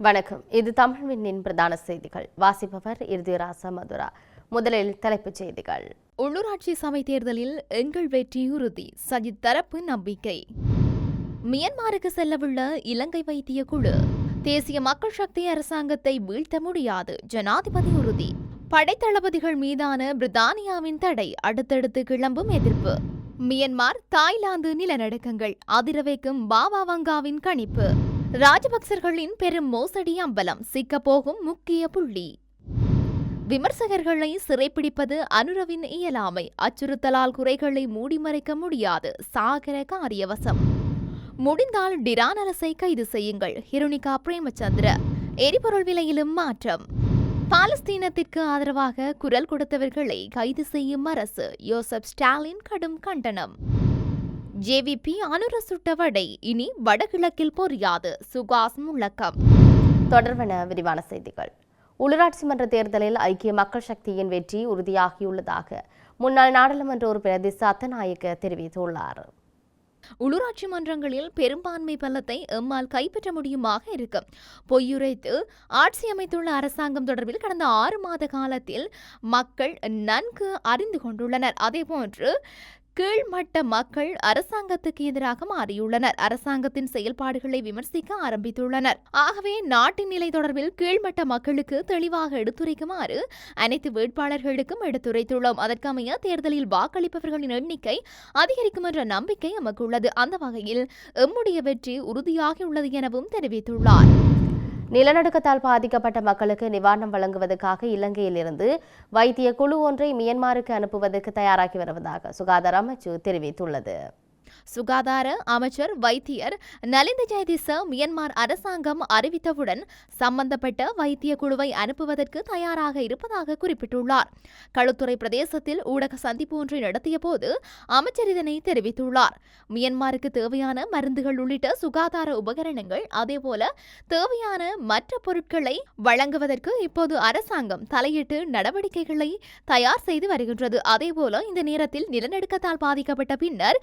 வணக்கம். இது தமிழ் விண்ணின் பிரதான செய்திகள். வாசிப்பவர் இறுதிராச மதுரா. முதலில் தலைப்புச் செய்திகள். உள்ளூராட்சி சபை தேர்தலில் எங்கள் வெற்றி உறுதி. சஜித் தரப்பு நம்பிக்கை. மியன்மாருக்கு செல்லவுள்ள இலங்கை வைத்திய குழு. தேசிய மக்கள் சக்தி அரசாங்கத்தை வீழ்த்த முடியாது. ஜனாதிபதி உறுதி. படைத்தளபதிகள் மீதான பிரித்தானியாவின் தடை அடுத்தடுத்து கிளம்பும் எதிர்ப்பு. மியன்மார் தாய்லாந்து நிலநடுக்கங்கள் அதிரவைக்கும் பாபா வங்காவின் கணிப்பு. ராஜபக்சர்களின் பெரும் மோசடி அம்பலம் சிக்கப்போகும் முக்கிய புள்ளி. விமர்சகர்களை சிறைப்பிடிப்பது அனுரவின் இயலாமை. அச்சுறுத்தலால் குறைகளை மூடிமறைக்க முடியாது. சாகர காரியவசம். முடிந்தால் டிரான் அரசை கைது செய்யுங்கள். ஹிருணிகா பிரேமச்சந்திர. எரிபொருள் விலையிலும் மாற்றம். பாலஸ்தீனத்திற்கு ஆதரவாக குரல் கொடுத்தவர்களை கைது செய்யும் அரசு. யோசப் ஸ்டாலின் கடும் கண்டனம். ஜேவிபி அனுர சுட்ட வடை இனி வடகிழக்கில் பொரியாது. சுகாஸ் முழக்கம். தொடர்வன விரிவான செய்திகள். உள்ளூராட்சி மன்ற தேர்தலில் ஐக்கிய மக்கள் சக்தியின் வெற்றி உறுதியாகியுள்ளதாக முன்னாள் நாடாளுமன்ற உறுப்பினர் திசா அத்தநாயக்க தெரிவித்துள்ளார். உள்ளூராட்சி மன்றங்களில் பெரும்பான்மை பலத்தை எம்மால் கைப்பற்ற முடியுமாக இருக்கும் பொய்யுரைத்து ஆட்சி அமைத்துள்ள அரசாங்கம் தொடர்பில் கடந்த ஆறு மாத காலத்தில் மக்கள் நன்கு அறிந்து கொண்டுள்ளனர். அதேபோன்று கீழ்மட்ட மக்கள் அரசாங்கத்துக்கு எதிராக மாறியுள்ளனர். அரசாங்கத்தின் செயல்பாடுகளை விமர்சிக்க ஆரம்பித்துள்ளனர். ஆகவே நாட்டின் நிலை தொடர்பில் கீழ்மட்ட மக்களுக்கு தெளிவாக எடுத்துரைக்குமாறு அனைத்து வேட்பாளர்களுக்கும் எடுத்துரைத்துள்ளோம். அதற்கமைய தேர்தலில் வாக்களிப்பவர்களின் எண்ணிக்கை அதிகரிக்கும் என்ற நம்பிக்கை எமக்கு உள்ளது அந்த வகையில் எம்முடைய வெற்றி உறுதியாகியுள்ளது எனவும் தெரிவித்துள்ளார். நிலநடுக்கத்தால் பாதிக்கப்பட்ட மக்களுக்கு நிவாரணம் வழங்குவதற்காக இலங்கையிலிருந்து வைத்திய குழு ஒன்றை மியன்மாருக்கு அனுப்புவதற்கு தயாராகி வருவதாக சுகாதார அமைச்சு தெரிவித்துள்ளது. சுகாதார அமைச்சர் வைத்தியர் நலிந்த ஜெயதிச மியன்மார் அரசாங்கம் அறிவித்தவுடன் சம்பந்தப்பட்ட வைத்திய குழுவை அனுப்புவதற்கு தயாராக இருப்பதாக குறிப்பிட்டுள்ளார். களுத்துறை பிரதேசத்தில் ஊடக சந்திப்பு ஒன்றை நடத்திய போது அமைச்சர் இதனை தெரிவித்துள்ளார். மியன்மாருக்கு தேவையான மருந்துகள் உள்ளிட்ட சுகாதார உபகரணங்கள் அதேபோல தேவையான மற்ற பொருட்களை வழங்குவதற்கு இப்போது அரசாங்கம் தலையிட்டு நடவடிக்கைகளை தயார் செய்து வருகின்றது. அதேபோல இந்த நேரத்தில் நிலநடுக்கத்தால் பாதிக்கப்பட்ட பின்னர்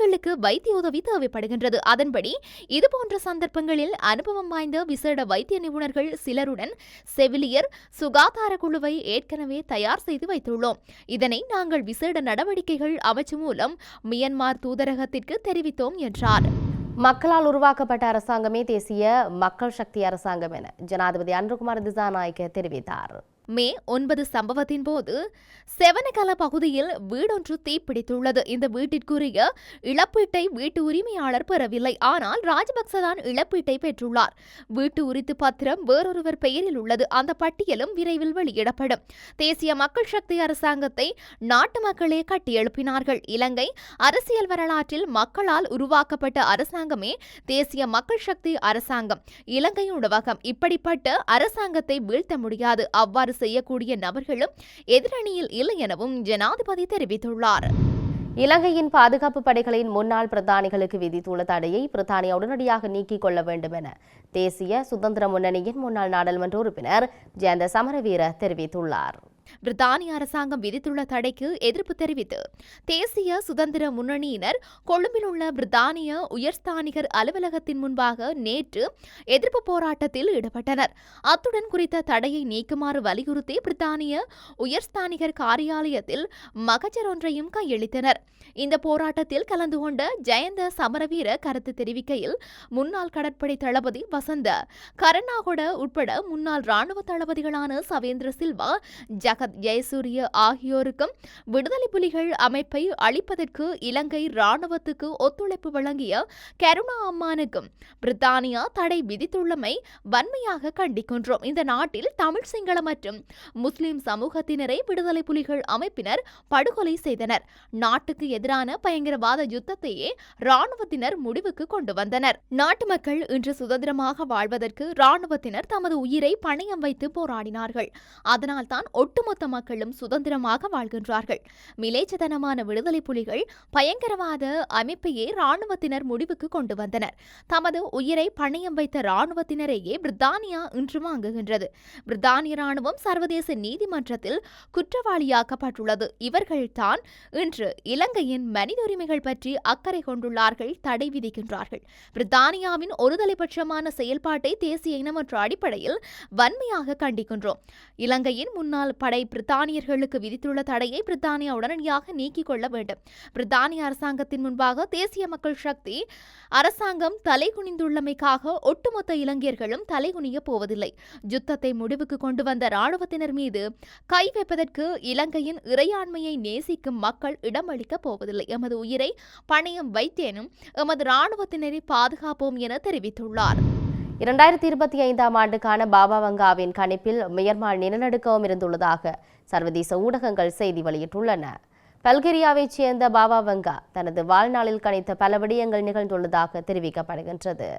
அவர்களுக்கு வைத்திய உதவி தேவைப்படுகின்றது. அதன்படி இதுபோன்ற சந்தர்ப்பங்களில் அனுபவம் வாய்ந்த விசேட வைத்திய நிபுணர்கள் சிலருடன் செவிலியர் சுகாதார குழுவை ஏற்கனவே தயார் செய்து வைத்துள்ளோம். இதனை நாங்கள் விசேட நடவடிக்கைகள் அமைச்சு மூலம் மியன்மார் தூதரகத்திற்கு தெரிவித்தோம் என்றார். மக்களால் உருவாக்கப்பட்ட அரசாங்கமே தேசிய மக்கள் சக்தி அரசாங்கம் என ஜனாதிபதி அன்ருகுமார் திசாநாயக்க தெரிவித்தார். மே ஒன்பது சம்பவத்தின் போது செவனகல பகுதியில் வீடொன்று தீப்பிடித்துள்ளது. இந்த வீட்டிற்குரிய இழப்பீட்டை வீட்டு உரிமையாளர் பெறவில்லை. ஆனால் ராஜபக்சதான் இழப்பீட்டை பெற்றுள்ளார். வீட்டு உரித்து பத்திரம் வேறொருவர் பெயரில் உள்ளது. அந்த பட்டியலும் விரைவில் வெளியிடப்படும். தேசிய மக்கள் சக்தி அரசாங்கத்தை நாட்டு மக்களே கட்டியெழுப்பினார்கள் இலங்கை அரசியல் வரலாற்றில் மக்களால் உருவாக்கப்பட்ட அரசாங்கமே தேசிய மக்கள் சக்தி அரசாங்கம் இலங்கை உணவகம். இப்படிப்பட்ட அரசாங்கத்தை வீழ்த்த முடியாது. அவ்வாறு செய்யக்கூடிய நபர்களும் எதிரணியில் இல்லை எனவும் ஜனாதிபதி தெரிவித்துள்ளார். இலங்கையின் பாதுகாப்பு படைகளின் முன்னாள் பிரதானிகளுக்கு விதித்துள்ள தடையை பிரித்தானியா உடனடியாக நீக்கிக் கொள்ள வேண்டும் என தேசிய சுதந்திர முன்னணியின் முன்னாள் நாடாளுமன்ற உறுப்பினர் ஜெயந்த சமரவீர தெரிவித்துள்ளார். பிரித்தானிய அரசாங்கம் விதித்துள்ள தடைக்கு எதிர்ப்பு தெரிவித்து தேசிய சுதந்திர முன்னணியினர் கொழும்பில் உள்ள பிரித்தானிய உயர்ஸ்தானிகர் அலுவலகத்தின் முன்பாக நேற்று எதிர்ப்பு போராட்டத்தில் ஈடுபட்டனர். அத்துடன் குறித்த தடையை நீக்குமாறு வலியுறுத்தி பிரித்தானிய உயர்ஸ்தானிகர் காரியாலயத்தில் மகஜர் ஒன்றையும் கையளித்தனர். இந்த போராட்டத்தில் கலந்து கொண்ட ஜெயந்த சமரவீர கருத்து தெரிவிக்கையில் முன்னாள் கடற்படை தளபதி வசந்த கருணாகொட உட்பட முன்னாள் ராணுவ தளபதிகளான சவேந்திர சில்வா ஜகத் ஜெயசூரிய ஆகியோருக்கும் விடுதலை புலிகள் அமைப்பை அழிப்பதற்கு இலங்கை ராணுவத்துக்கு ஒத்துழைப்பு வழங்கிய கருணா அம்மானுக்கும் பிரித்தானியா தடை விதித்துள்ளமை வன்மையாக கண்டிக்கின்றோம். இந்த நாட்டில் தமிழ் சிங்கள மற்றும் முஸ்லிம் சமூகத்தினரை விடுதலை புலிகள் அமைப்பினர் படுகொலை செய்தனர். நாட்டுக்கு எதிரான பயங்கரவாத யுத்தத்தையே ராணுவத்தினர் முடிவுக்கு கொண்டு வந்தனர். நாட்டு மக்கள் இன்று சுதந்திரமாக வாழ்வதற்கு ராணுவத்தினர் தமது உயிரை பணயம் வைத்து போராடினார்கள். அதனால்தான் ஒட்டு ஒட்டுமொத்த மக்களும் சுதந்திரமாக வாழ்கின்றார்கள். மிலேச்சதனமான விடுதலை புலிகள் பயங்கரவாத அமைப்பையே ராணுவத்தினர் முடிவுக்கு கொண்டு வந்தனர். தமது உயிரை பணயம் வைத்த ராணுவத்தினரையே பிரித்தானியா இன்று வாங்குகின்றது. பிரித்தானிய ராணுவம் சர்வதேச நீதிமன்றத்தில் குற்றவாளியாக்கப்பட்டுள்ளது. இவர்கள்தான் இன்று இலங்கையின் மனித உரிமைகள் பற்றி அக்கறை கொண்டுள்ளார்கள் தடை விதிக்கின்றார்கள். பிரித்தானியாவின் ஒருதலைபட்சமான செயல்பாட்டை தேசிய இனமற்ற அடிப்படையில் வன்மையாக கண்டிக்கின்றோம். இலங்கையின் முன்னாள் படை பிரித்தானியர்களுக்கு விதித்துள்ள தடையை பிரித்தானியா உடனடியாக நீக்கிக் கொள்ள வேண்டும். பிரித்தானிய அரசாங்கத்தின் முன்பாக தேசிய மக்கள் சக்தி அரசாங்கம் தலைகுனிந்துள்ளமைக்காக ஒட்டுமொத்த இலங்கையர்களும் தலைகுனிய போவதில்லை. யுத்தத்தை முடிவுக்கு கொண்டு வந்த இராணுவத்தினர் மீது கை வைப்பதற்கு இலங்கையின் இறையாண்மையை நேசிக்கும் மக்கள் இடமளிக்கப் போவதில்லை. எமது உயிரை பணையம் வைத்தேனும் எமது இராணுவத்தினரை பாதுகாப்போம் என தெரிவித்துள்ளார். இரண்டாயிரத்தி இருபத்தி ஐந்தாம் ஆண்டுக்கான பாபா வங்காவின் கணிப்பில் மியன்மார் நிலநடுக்கவும் இருந்துள்ளதாக சர்வதேச ஊடகங்கள் செய்தி வெளியிட்டுள்ளன. பல்கேரியாவைச் சேர்ந்த பாபா வங்கா தனது வாழ்நாளில் கணித்த பல விடயங்கள் நிகழ்ந்துள்ளதாக தெரிவிக்கப்படுகின்றது.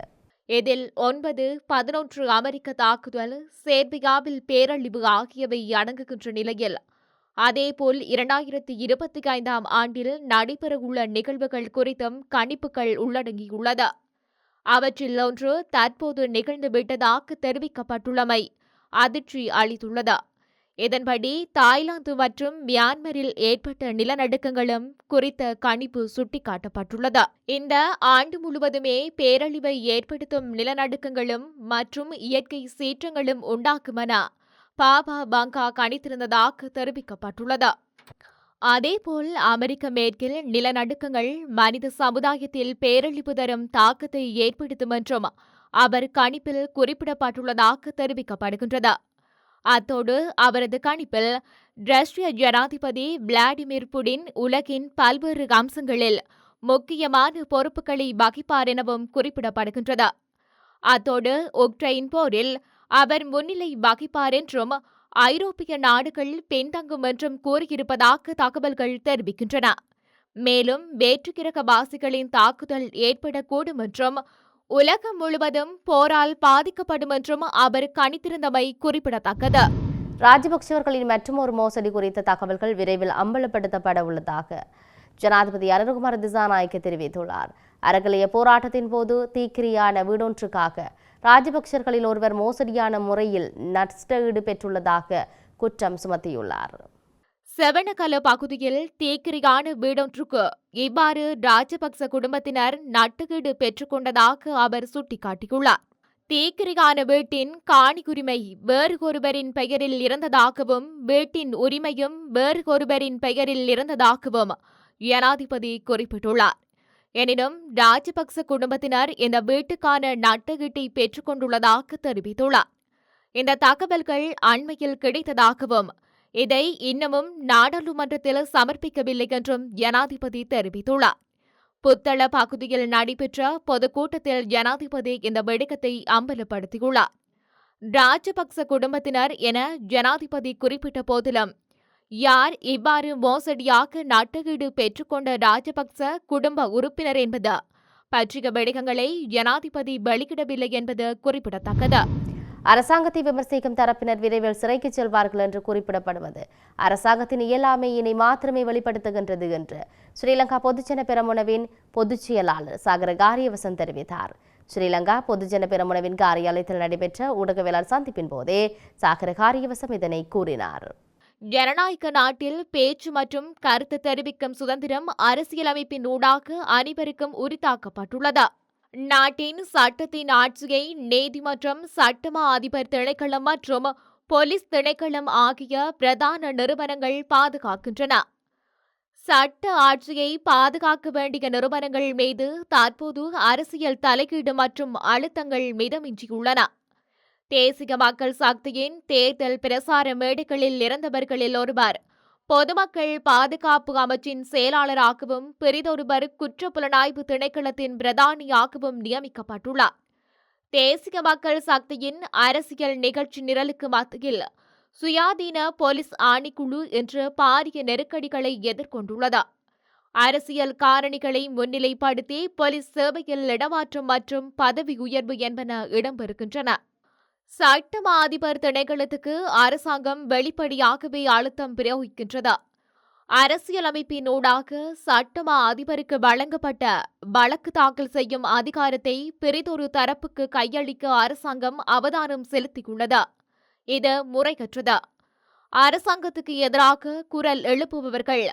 இதில் ஒன்பது பதினொன்று அமெரிக்க தாக்குதல் சேர்பியாவில் பேரழிவு ஆகியவை அடங்குகின்ற நிலையில் அதேபோல் இரண்டாயிரத்தி இருபத்தி ஐந்தாம் ஆண்டில் நடைபெறவுள்ள நிகழ்வுகள் குறித்தும் கணிப்புகள் உள்ளடங்கியுள்ளது. அவற்றில் ஒன்று தற்போது நிகழ்ந்துவிட்டதாக தெரிவிக்கப்பட்டுள்ளமை அதிர்ச்சி அளித்துள்ளது. இதன்படி தாய்லாந்து மற்றும் மியான்மரில் ஏற்பட்ட நிலநடுக்கங்களும் குறித்த கணிப்பு சுட்டிக்காட்டப்பட்டுள்ளது. இந்த ஆண்டு முழுவதுமே பேரழிவை ஏற்படுத்தும் நிலநடுக்கங்களும் மற்றும் இயற்கை சீற்றங்களும் உண்டாக்குமென பாபா பங்கா கணித்திருந்ததாக தெரிவிக்கப்பட்டுள்ளது. அதேபோல் அமெரிக்க மேற்கில் நிலநடுக்கங்கள் மனித சமுதாயத்தில் பேரழிவு தரும் தாக்கத்தை ஏற்படுத்தும் என்றும் அவர் கணிப்பில் குறிப்பிடப்பட்டுள்ளதாக தெரிவிக்கப்படுகின்றது. அத்தோடு அவரது கணிப்பில் ரஷ்ய ஜனாதிபதி விளாடிமிர் புடின் உலகின் பல்வேறு அம்சங்களில் முக்கியமான பொறுப்புகளை வகிப்பார் எனவும் குறிப்பிடப்படுகின்றது. அத்தோடு உக்ரைன் போரில் அவர் முன்னிலை வகிப்பார் என்றும் ஐரோப்பிய நாடுகள் பின்தங்கும் என்றும் கூறியிருப்பதாக தகவல்கள் தெரிவிக்கின்றன. மேலும் வேற்றுக்கிரகவாசிகளின் தாக்குதல் ஏற்படக்கூடும் என்றும் உலகம் முழுவதும் போரால் பாதிக்கப்படும் என்றும் அவர் கணித்திருந்தமை குறிப்பிடத்தக்கது. ராஜபக்சவர்களின் மற்றுமொரு மோசடி குறித்த தகவல்கள் விரைவில் அம்பலப்படுத்தப்பட உள்ளதாக ஜனாதிபதி அருண்குமார் திசாநாயக்க தெரிவித்துள்ளார். அரகலைய போராட்டத்தின் போது தீக்கிரியான வீடொன்றுக்காக ராஜபக்சர்களில் ஒருவர் மோசடியான முறையில் நஷ்டஈடு பெற்றுள்ளதாக குற்றம் சுமத்தியுள்ளார். செவனகல பகுதியில் தேக்கிரியான வீடொன்றுக்கு இவ்வாறு ராஜபக்ச குடும்பத்தினர் நட்டுகீடு பெற்றுக்கொண்டதாக அவர் சுட்டிக்காட்டியுள்ளார். தேக்கிரியான வீட்டின் காணிக்குரிமை வேறு ஒருவரின் பெயரில் இருந்ததாகவும் வீட்டின் உரிமையும் வேறு ஒருவரின் பெயரில் இருந்ததாகவும் ஜனாதிபதி குறிப்பிட்டுள்ளார். எனினும் ராஜபக்ச குடும்பத்தினர் இந்த வீட்டுக்கான நட்டகீட்டை பெற்றுக்கொண்டுள்ளதாக தெரிவித்துள்ளார். இந்த தகவல்கள் அண்மையில் கிடைத்ததாகவும் இதை இன்னமும் நாடாளுமன்றத்தில் சமர்ப்பிக்கவில்லை என்றும் ஜனாதிபதி தெரிவித்துள்ளார். புத்தள பகுதியில் நடைபெற்ற பொதுக்கூட்டத்தில் ஜனாதிபதி இந்த வெடிக்கத்தை அம்பலப்படுத்தியுள்ளார். ராஜபக்ச குடும்பத்தினர் என ஜனாதிபதி குறிப்பிட்ட போதிலும் யார் இவ்வாறு மோசடியாக நட்டகீடு பெற்றுக்கொண்ட ராஜபக்ச குடும்ப உறுப்பினர் என்பது? பற்றிய வெடிகங்களை ஜனாதிபதி வெளியிடவில்லை என்பது குறிப்பிடத்தக்கது. அரசாங்கத்தை விமர்சிக்கும் தரப்பினர் விரைவில் சிறைக்கு செல்வார்கள் என்று குறிப்பிடப்படுவது அரசாங்கத்தின் இயலாமையினை மாத்திரமே வெளிப்படுத்துகின்றது என்று ஸ்ரீலங்கா பொதுஜன பெரமுனவின் பொதுச் செயலாளர் சாகர காரியவசன் தெரிவித்தார். ஸ்ரீலங்கா பொதுஜன பெரமுனவின் காரியாலயத்தில் நடைபெற்ற ஊடகவியலாளர் சந்திப்பின் போதே சாகர காரியவசம் இதனை கூறினார். ஜனநாயக நாட்டில் பேச்சு மற்றும் கருத்து தெரிவிக்கும் சுதந்திரம் அரசியலமைப்பின் ஊடாக அனைவருக்கும் உரித்தாக்கப்பட்டுள்ளது. நாட்டின் சட்டத்தின் ஆட்சியை நீதிமன்றம் சட்டமா அதிபர் திணைக்களம் மற்றும் போலீஸ் திணைக்களம் ஆகிய பிரதான நிறுவனங்கள் பாதுகாக்கின்றன. சட்ட ஆட்சியை பாதுகாக்க வேண்டிய நிறுவனங்கள் மீது தற்போது அரசியல் தலையீடு மற்றும் அழுத்தங்கள் மிதமின்றியுள்ளன தேசிய மக்கள் சக்தியின் தேர்தல் பிரசார மேடைகளில் இறந்தவர்களில் ஒருவர். பொதுமக்கள் பாதுகாப்பு அமைச்சின் செயலாளராகவும் பெரிதொருவர் குற்றப்புலனாய்வு திணைக்களத்தின் பிரதானியாகவும் நியமிக்கப்பட்டுள்ளார். தேசிய மக்கள் சக்தியின் அரசியல் நிகழ்ச்சி நிரலுக்கு மத்தியில் சுயாதீன போலீஸ் ஆணைக்குழு என்று பாரிய நெருக்கடிகளை எதிர்கொண்டுள்ளது. அரசியல் காரணிகளை முன்னிலைப்படுத்தி போலீஸ் சேவையில் இடமாற்றம் மற்றும் பதவி உயர்வு என்பன இடம்பெறுகின்றன. சட்டமா அதிபர் திணைக்களத்துக்கு அரசாங்கம் வெளிப்படையாகவே அழுத்தம் பிரயோகிக்கின்றது. அரசியலமைப்பின் ஊடாக சட்டமா அதிபருக்கு வழங்கப்பட்ட வழக்கு தாக்கல் செய்யும் அதிகாரத்தை பெரிதொரு தரப்புக்கு கையளிக்க அரசாங்கம் அவதானம் செலுத்தியுள்ளது. இது முறைகற்றது அரசாங்கத்துக்கு எதிராக குரல் எழுப்புபவர்கள்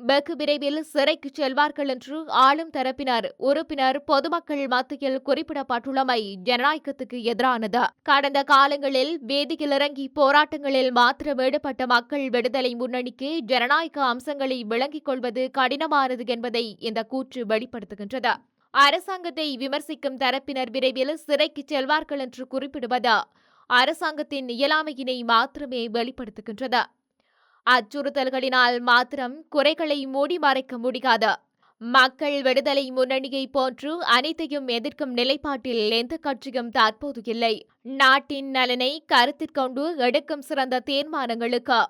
வெகு விரைவில் சிறைக்கு செல்வார்கள் என்று ஆளும் தரப்பினர் உறுப்பினர் பொதுமக்கள் மத்தியில் குறிப்பிடப்பட்டுள்ளமை ஜனநாயகத்துக்கு எதிரானது. கடந்த காலங்களில் வேதியில் இறங்கி போராட்டங்களில் மாத்திரம் ஈடுபட்ட மக்கள் விடுதலை முன்னணிக்கு ஜனநாயக அம்சங்களை விளங்கிக் கொள்வது கடினமானது என்பதை இந்த கூற்று வெளிப்படுத்துகின்றது. அரசாங்கத்தை விமர்சிக்கும் தரப்பினர் விரைவில் சிறைக்கு செல்வார்கள் என்று குறிப்பிடுவது அரசாங்கத்தின் இயலாமையினை மாத்திரமே வெளிப்படுத்துகின்றது. அச்சுறுத்தல்களினால் மாத்திரம் குறைகளை மூடி மறைக்க முடியாது. மக்கள் விடுதலை முன்னணியை போன்று அனைத்தையும் எதிர்க்கும் நிலைப்பாட்டில் எந்த கட்சியும் தற்போது இல்லை. நாட்டின் நலனை கருத்திற்கொண்டு எடுக்கும் சிறந்த தீர்மானங்களுக்கு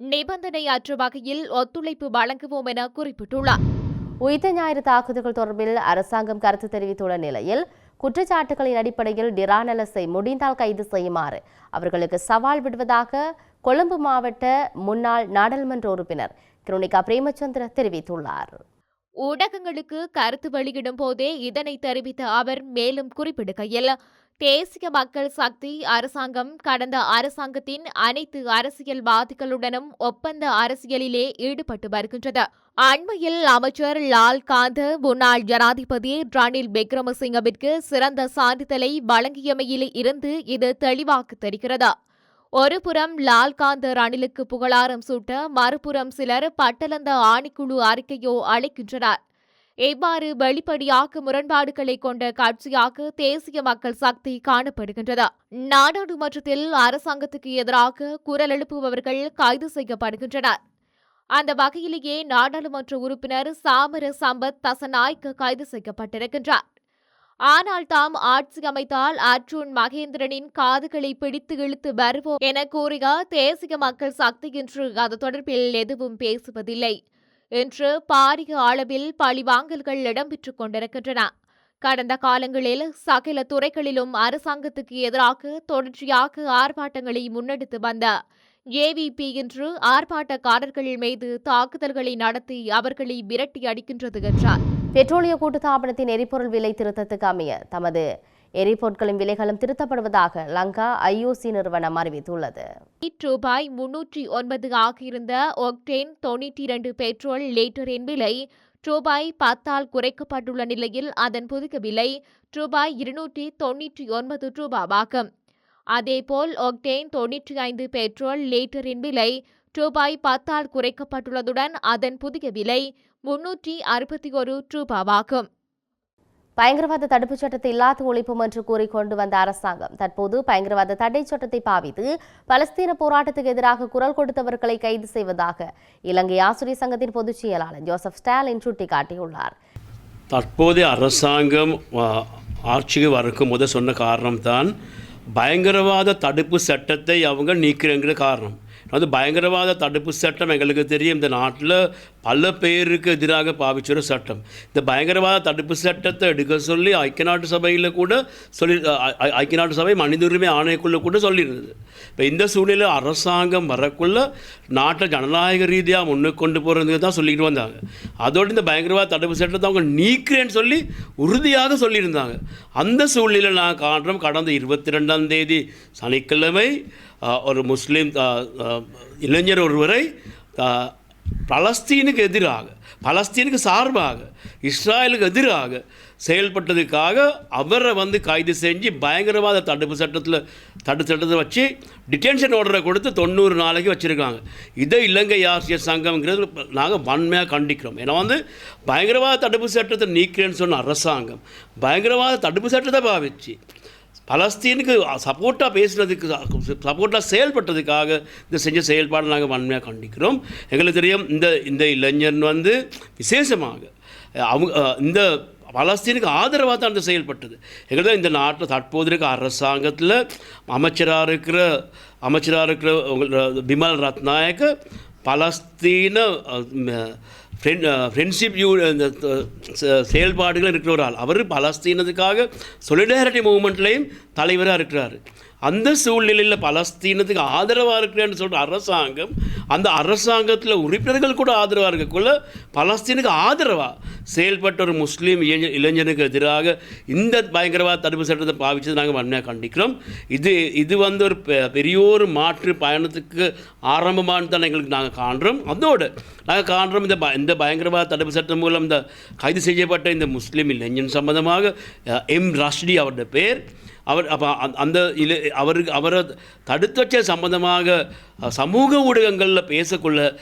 நிபந்தனையற்ற வகையில் ஒத்துழைப்பு வழங்குவோம் என குறிப்பிட்டுள்ளார். உயிர்த்த ஞாயிறு தாக்குதல்கள் தொடர்பில் அரசாங்கம் கருத்து தெரிவித்துள்ள நிலையில் குற்றச்சாட்டுகளின் அடிப்படையில் டிரானலஸை முடிந்தால் கைது செய்யுமாறு அவர்களுக்கு சவால் விடுவதாக கொழும்பு மாவட்ட முன்னாள் நாடாளுமன்ற உறுப்பினர் கிருணிகா பிரேமச்சந்திர தெரிவித்துள்ளார். ஊடகங்களுக்கு கருத்து வெளியிடும் போதே இதனை தெரிவித்த அவர் மேலும் குறிப்பிடுகையில் தேசிய மக்கள் சக்தி அரசாங்கம் கடந்த அரசாங்கத்தின் அனைத்து அரசியல்வாதிகளுடனும் ஒப்பந்த அரசியலிலே ஈடுபட்டு வருகின்றது. அண்மையில் அமைச்சர் லால் காந்த முன்னாள் ஜனாதிபதி ரணில் விக்ரமசிங்கவிற்கு சிறந்த சான்றிதழை வழங்கியமையில் இருந்து இது தெளிவாக தெரிகிறது. ஒருபுறம் லால்காந்த ரணிலுக்கு புகழாரம் சூட்ட மறுபுறம் சிலர் பட்டலந்த ஆணைக்குழு அறிக்கையோ அளிக்கின்றனர். இவ்வாறு வெளிப்படையாக முரண்பாடுகளை கொண்ட கட்சியாக தேசிய மக்கள் சக்தி காணப்படுகின்றது. நாடாளுமன்றத்தில் அரசாங்கத்துக்கு எதிராக குரல் எழுப்புபவர்கள் கைது செய்யப்படுகின்றனர். அந்த வகையிலேயே நாடாளுமன்ற உறுப்பினர் சாமர சம்பத் தசநாய்க்கு கைது செய்யப்பட்டிருக்கின்றார். ஆனால் தாம் ஆட்சி அமைத்தால் அர்ஜுன் மகேந்திரனின் காதுகளை பிடித்து இழுத்து வருவோம் என கூறிய தேசிய மக்கள் சக்தி என்று அது தொடர்பில் எதுவும் பேசுவதில்லை என்று பாரிய அளவில் பழிவாங்கல்கள் இடம்பெற்றுக் கொண்டிருக்கின்றன. கடந்த காலங்களில் சகல துறைகளிலும் அரசாங்கத்துக்கு எதிராக தொடர்ச்சியாக ஆர்ப்பாட்டங்களை முன்னெடுத்து வந்த ஏவிபி இன்று ஆர்ப்பாட்டக்காரர்கள் மீது தாக்குதல்களை நடத்தி அவர்களை விரட்டி அடிக்கின்றது என்றார். பெட்ரோலிய கூட்டுத்தாபனத்தின் எரிபொருள் விலை திருத்தத்துக்கு அமைய தமது எரிபொருட்களின் விலைகளும் திருத்தப்படுவதாக லங்கா ஐஓசி நிறுவனம் அறிவித்துள்ளது. ரூபாய் முன்னூற்றி ஒன்பது ஆகியிருந்த ஒக்டேன் தொண்ணூற்றி இரண்டு பெட்ரோல் லிட்டரின் விலை ரூபாய் பத்தால் குறைக்கப்பட்டுள்ள நிலையில் அதன் புதிய விலை ரூபாய் இருநூற்றி தொன்னூற்றி ஒன்பது ரூபாவாகும். அதேபோல் ஒக்டேன் தொன்னூற்றி ஐந்து பெட்ரோல் லிட்டரின் விலை ரூபாய் பத்தால் குறைக்கப்பட்டுள்ளதுடன் அதன் புதிய விலை முன்னூற்றி அறுபத்தி ஒரு ரூபாவாகும். பயங்கரவாத தடுப்புச் சட்டத்தை இல்லாத ஒழிப்போம் என்று கூறி கொண்டு வந்த அரசாங்கம் தற்போது பயங்கரவாத தடை சட்டத்தை பாவித்து பலஸ்தீன போராட்டத்துக்கு எதிராக குரல் கொடுத்தவர்களை கைது செய்வதாக இலங்கை ஆசிரியர் சங்கத்தின் பொதுச் செயலாளர் ஜோசப் ஸ்டாலின் சுட்டிக்காட்டியுள்ளார். தற்போதைய அரசாங்கம் ஆட்சிக்கு வரக்கும் முத சொன்ன காரணம்தான் பயங்கரவாத தடுப்பு சட்டத்தை அவங்க நீக்கிறங்கிற காரணம். அது பயங்கரவாத தடுப்பு சட்டம் எங்களுக்கு தெரியும். இந்த நாட்டில் பல பேருக்கு எதிராக பாவிச்சிரு சட்டம். இந்த பயங்கரவாத தடுப்பு சட்டத்தை எடுக்க சொல்லி ஐக்கிய நாட்டு சபையில் கூட சொல்லி ஐக்கிய நாட்டு சபை மனித உரிமை ஆணையக்குள்ள கூட சொல்லியிருந்தது. இப்போ இந்த சூழ்நிலை அரசாங்கம் வரக்குள்ள நாட்டை ஜனநாயக ரீதியாக முன்னுக்கு கொண்டு போகிறதுக்கு தான் சொல்லிக்கிட்டு வந்தாங்க. அதோடு இந்த பயங்கரவாத தடுப்பு சட்டத்தை அவங்க நீக்கிறேன்னு சொல்லி உறுதியாக சொல்லியிருந்தாங்க. அந்த சூழ்நிலையில் நான் காண்றோம் கடந்த இருபத்தி ரெண்டாம் தேதி சனிக்கிழமை ஒரு முஸ்லீம் இளைஞர் ஒருவரை பலஸ்தீனுக்கு எதிராக பலஸ்தீனுக்கு சார்பாக இஸ்ராயலுக்கு எதிராக செயல்பட்டதுக்காக அவரை வந்து கைது செஞ்சு பயங்கரவாத தடுப்பு சட்டத்தில் தடுப்பு சட்டத்தை வச்சு டிடென்ஷன் ஆர்டரை கொடுத்து தொண்ணூறு நாளைக்கு வச்சுருக்காங்க இதை இலங்கை ஆசிரியர் சங்கம்ங்கிறது நாங்கள் வன்மையாக கண்டிக்கிறோம் ஏன்னா வந்து பயங்கரவாத தடுப்பு சட்டத்தை நீக்கிறேன்னு சொன்ன அரசாங்கம் பயங்கரவாத தடுப்பு சட்டத்தை பாவிச்சு பலஸ்தீனுக்கு சப்போர்ட்டாக பேசுனதுக்கு சப்போர்ட்டாக செயல்பட்டதுக்காக இந்த செஞ்ச செயல்பாடு நாங்கள் வன்மையாக கண்டிக்கிறோம். எங்களுக்கு தெரியும் இந்த இந்த இளைஞன் வந்து விசேஷமாக அவங்க இந்த பலஸ்தீனுக்கு ஆதரவாக தான் அந்த செயல்பட்டது. எங்களுக்கு இந்த நாட்டில் தற்போது இருக்க அரசாங்கத்தில் அமைச்சராக இருக்கிற அமைச்சராக இருக்கிற உங்கள் Bimal Ratnayake Palestine friend friendship you இந்த செயல்பாடுகள் இருக்கிற ஒரு ஆள் அவர் பலஸ்தீனத்துக்காக சொலிடாரிட்டி மூமெண்ட்லேயும் தலைவராக இருக்கிறார். அந்த சூழ்நிலையில் பலஸ்தீனத்துக்கு ஆதரவாக இருக்கிறேன்னு சொல்கிற அரசாங்கம் அந்த அரசாங்கத்தில் உறுப்பினர்கள் கூட ஆதரவாக இருக்கக்குள்ள பலஸ்தீனுக்கு ஆதரவாக செயல்பட்ட ஒரு முஸ்லீம் இளைஞனுக்கு எதிராக இந்த பயங்கரவாத தடுப்பு சட்டத்தை பாவிச்சது நாங்கள் வன்மையாக கண்டிக்கிறோம். இது இது வந்து ஒரு பெ- பெரிய ஒரு மாற்று பயணத்துக்கு ஆரம்பமானு தான் எங்களுக்கு நாங்கள் காண்றோம். அதோடு நாங்கள் காண்றோம் இந்த இந்த பயங்கரவாத தடுப்பு சட்டம் மூலம் இந்த கைது செய்யப்பட்ட இந்த முஸ்லீம் இளைஞன் சம்பந்தமாக எம் ரஷ்டி அவருடைய பேர் அவர் அப்போ அந்த இல அவருக்கு அவரை தடுத்து வச்ச சம்பந்தமாக சமூக ஊடகங்களில் பேசக்குள்ள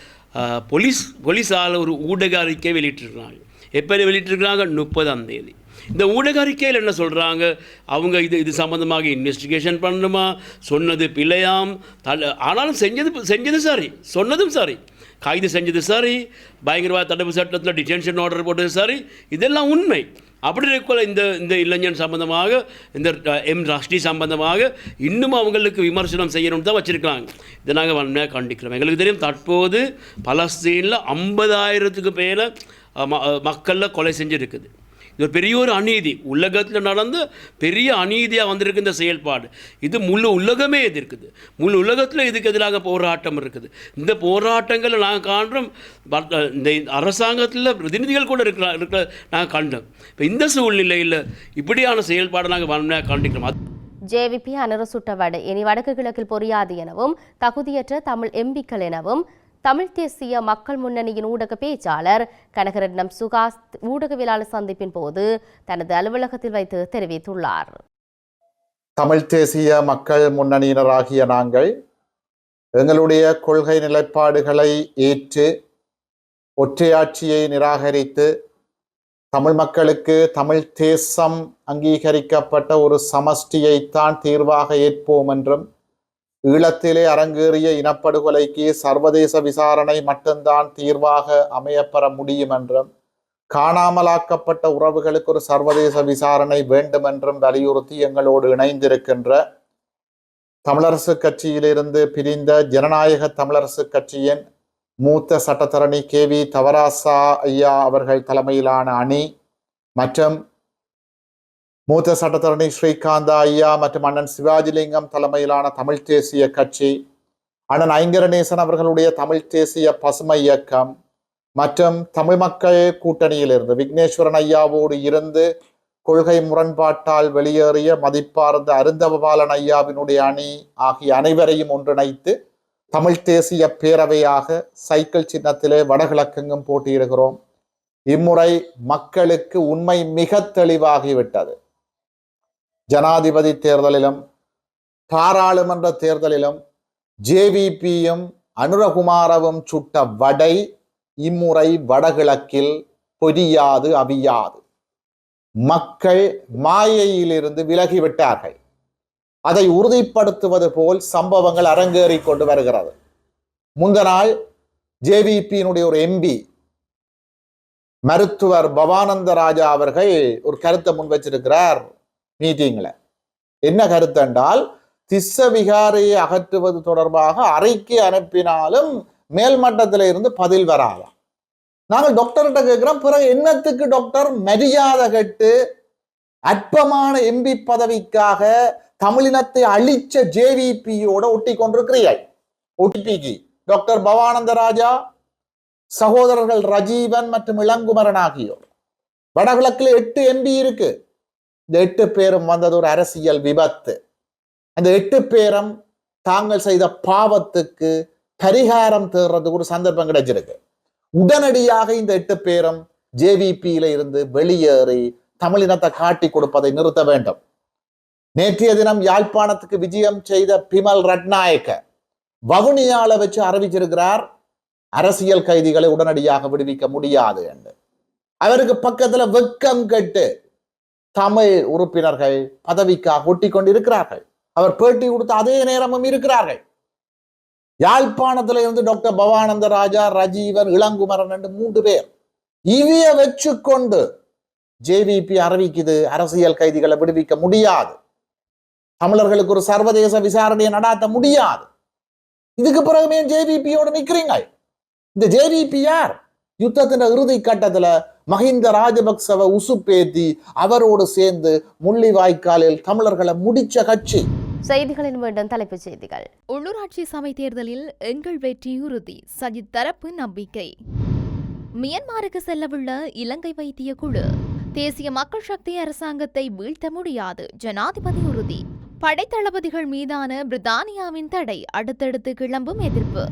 போலீஸ் போலீஸால் ஒரு ஊடக அறிக்கை வெளியிட்டிருக்கிறாங்க. எப்போ வெளியிட்டிருக்கிறாங்க? முப்பதாம் தேதி. இந்த ஊடக அறிக்கையில் என்ன சொல்கிறாங்க அவங்க இது இது சம்மந்தமாக இன்வெஸ்டிகேஷன் பண்ணணுமா? சொன்னது பிழையாம். தல ஆனாலும் செஞ்சது செஞ்சது சரி. சொன்னதும் சரி. கைது செஞ்சது சரி. பயங்கரவாத தடுப்பு சட்டத்தில் டிடென்ஷன் ஆர்டர் போட்டது சரி. இதெல்லாம் உண்மை. அப்படி இருக்கல இந்த இந்த இளைஞன் சம்பந்தமாக இந்த எம் ராஷ்டி சம்பந்தமாக இன்னும் அவங்களுக்கு விமர்சனம் செய்யணும்னு தான் வச்சுருக்காங்க இதை நாங்கள் வன்மையாக கண்டிக்கிறோம். எங்களுக்கு தெரியும் தற்போது பலஸ்தீனில் ஐம்பதாயிரத்துக்கு மேலே மக்களில் கொலை செஞ்சுருக்குது. இது ஒரு பெரிய ஒரு அநீதி. உலகத்தில் நடந்த பெரிய அநீதியாக வந்திருக்கு இந்த செயல்பாடு. இது முழு உலகமே எதிர்க்குது. முழு உலகத்தில் இதுக்கு எதிராக போராட்டம் இருக்குது. இந்த போராட்டங்களை நாங்கள் காண்றோம். இந்த அரசாங்கத்தில் பிரதிநிதிகள் கூட இருக்கிற இருக்கிற நாங்கள் கண்டோம். இப்போ இந்த சூழ்நிலையில் இப்படியான செயல்பாடை நாங்கள் வன்மையாக கண்டிக்கிறோம். ஜேவிபி ஜேவிபி அனரசுட்டவடு. இனி வடக்கு கிழக்கில் பொரியாது எனவும் தகுதியற்ற தமிழ் எம்பிக்கள் எனவும் தமிழ் தேசிய மக்கள் முன்னணியின் ஊடக பேச்சாளர் கனகரட்னம் சுகாஸ் ஊடகவியலாளர் சந்திப்பின் போது தனது அலுவலகத்தில் வைத்து தெரிவித்துள்ளார். தமிழ் தேசிய மக்கள் முன்னணியினராகிய நாங்கள் எங்களுடைய கொள்கை நிலைப்பாடுகளை ஏற்று ஒற்றையாட்சியை நிராகரித்து தமிழ் மக்களுக்கு தமிழ் தேசம் அங்கீகரிக்கப்பட்ட ஒரு சமஷ்டியைத்தான் தீர்வாக ஏற்போம் என்றும் ஈழத்திலே அரங்கேறிய இனப்படுகொலைக்கு சர்வதேச விசாரணை மட்டும்தான் தீர்வாக அமையப்பெற முடியும் என்றும் காணாமலாக்கப்பட்ட உறவுகளுக்கு ஒரு சர்வதேச விசாரணை வேண்டும் என்றும் வலியுறுத்தி எங்களோடு இணைந்திருக்கின்ற தமிழரசு கட்சியிலிருந்து பிரிந்த ஜனநாயக தமிழரசு கட்சியின் மூத்த சட்டத்தரணி கே வி தவராசா ஐயா அவர்கள் தலைமையிலான அணி மற்றும் மூத்த சட்டத்தரணி ஸ்ரீகாந்தா ஐயா மற்றும் அண்ணன் சிவாஜிலிங்கம் தலைமையிலான தமிழ் தேசிய கட்சி அண்ணன் ஐங்கரநேசன் அவர்களுடைய தமிழ் தேசிய பசுமை இயக்கம் மற்றும் தமிழ் மக்கள் கூட்டணியிலிருந்து விக்னேஸ்வரன் ஐயாவோடு இருந்து கொள்கை முரண்பாட்டால் வெளியேறிய மதிப்பார்ந்த அருந்தவபாலன் ஐயாவினுடைய அணி ஆகிய அனைவரையும் ஒன்றிணைத்து தமிழ் தேசிய பேரவையாக சைக்கிள் சின்னத்திலே வடகிழக்கெங்கும் போட்டியிடுகிறோம். இம்முறை மக்களுக்கு உண்மை மிக தெளிவாகிவிட்டது. ஜனாதிபதி தேர்தலிலும் பாராளுமன்ற தேர்தலிலும் ஜேவிபியும் அனுரகுமாரவும் சுட்ட வடை இம்முறை வடகிழக்கில் பொரியாது அவியாது. மக்கள் மாயையிலிருந்து விலகிவிட்டார்கள். அதை உறுதிப்படுத்துவது போல் சம்பவங்கள் அரங்கேறி கொண்டு வருகிறது. முந்த நாள் ஜேவிபியினுடைய ஒரு எம்பி மருத்துவர் பவானந்த ராஜா அவர்கள் ஒரு கருத்தை முன் வச்சிருக்கிறார் மீட்டிங்ல என்ன கருத்து என்றால் திஸ்ஸ விகாரையை அகற்றுவது தொடர்பாக அறிக்கை அனுப்பினாலும் மேல்மட்டத்தில் இருந்து பதில் வராதாம் நாங்கள் டாக்டர்கிட்ட கேட்கிறோம் பிறகு என்னத்துக்கு டாக்டர் மரியாதை கட்டு அற்பமான எம்பி பதவிக்காக தமிழினத்தை அழிச்ச ஜேவிபியோட ஒட்டி கொண்டிருக்கிறீர்கள். ஒட்டிபிக்கு டாக்டர் பவானந்த ராஜா சகோதரர்கள் ரஜீவன் மற்றும் இளங்குமரன் ஆகியோர். வடகிழக்கில் எட்டு எம்பி இருக்கு. இந்த எட்டு பேரும் வந்தது ஒரு அரசியல் விபத்து. அந்த எட்டு பேரும் தாங்கள் செய்த பாவத்துக்கு பரிகாரம் தேடுறதுக்கு ஒரு சந்தர்ப்பம் கிடைச்சிருக்கு. உடனடியாக இந்த எட்டு பேரும் ஜேவிபியில இருந்து வெளியேறி தமிழினத்தை காட்டி கொடுப்பதை நிறுத்த வேண்டும். நேற்றைய தினம் யாழ்ப்பாணத்துக்கு விஜயம் செய்த பிமல் ரட்நாயக்க வவுனியால வச்சு அறிவிச்சிருக்கிறார் அரசியல் கைதிகளை உடனடியாக விடுவிக்க முடியாது என்று. அவருக்கு பக்கத்துல வெக்கம் கெட்டு தமிழ் உறுப்பினர்கள் பதவிக்காக ஒட்டி கொண்டிருக்கிறார்கள் அவர் பேட்டி கொடுத்த அதே நேரமும் இருக்கிறார்கள். யாழ்ப்பாணத்துல இருந்து டாக்டர் பவானந்த ராஜா ரஜீவன் இளங்குமரன் என்று மூன்று பேர் இவைய வச்சுக்கொண்டு ஜேவிபி அறிவிக்குது. அரசியல் கைதிகளை விடுவிக்க முடியாது. தமிழர்களுக்கு ஒரு சர்வதேச விசாரணையை நடாத்த முடியாது. இதுக்கு பிறகுமே ஜேவிபியோட நிக்கிறீங்க. இந்த ஜேவிபி யார்? யுத்தத்தின் இறுதி கட்டத்துல மஹிந்த ராஜபக்சவை உசுப்பேத்தி அவரோடு சேர்ந்து முள்ளிவாய்க்காலில் தமிழர்களை முடிச்ச கட்சி. செய்திகளின் மீண்டும் தலைப்புச் செய்திகள். உள்ளூராட்சி சபை தேர்தலில் எங்கள் வெற்றி உறுதி சஜித் தரப்பு நம்பிக்கை. மியன்மாருக்கு செல்லவுள்ள இலங்கை வைத்திய குழு தேசிய மக்கள் சக்தி அரசாங்கத்தை வீழ்த்த முடியாது ஜனாதிபதி உறுதி. படைத்தளபதிகள் மீதான பிரித்தானியாவின் தடை அடுத்தடுத்து கிளம்பும் எதிர்ப்பு.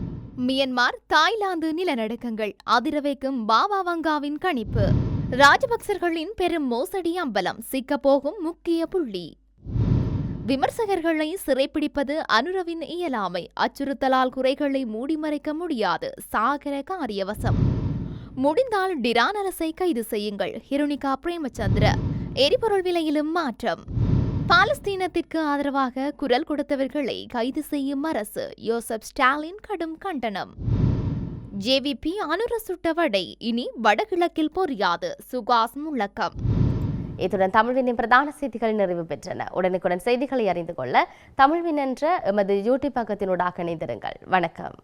மியன்மார் தாய்லாந்து நிலநடுக்கங்கள் அதிரவைக்கும் பாபா வங்காவின் கணிப்பு. ராஜபக்சர்களின் பெரும் மோசடி அம்பலம் சிக்கப்போகும் முக்கிய புள்ளி. விமர்சகர்களை சிறைப்பிடிப்பது அனுரவின் இயலாமை அச்சுறுத்தலால் குறைகளை மூடிமறைக்க முடியாது சாகர காரியவசம். முடிந்தால் டிரானலஸை கைது செய்யுங்கள் ஹிருணிகா பிரேமச்சந்திர. எரிபொருள் விலையிலும் மாற்றம். பாலஸ்தீனத்திற்கு ஆதரவாக குரல் கொடுத்தவர்களை கைது செய்யும் அரசு. யோசப் ஸ்டாலின் கடும் கண்டனம். ஜேவிபி அனுர சுட்ட வடை. இனி வடகிழக்கில் பொரியாது. சுகாஸ் முழக்கம். இத்துடன் தமிழ்வினின் பிரதான செய்திகள் நிறைவு பெற்றன. உடனுக்குடன் செய்திகளை அறிந்து கொள்ள தமிழ்வின் என்ற எமது யூடியூப் பக்கத்தினூடாக இணைந்திருங்கள். வணக்கம்.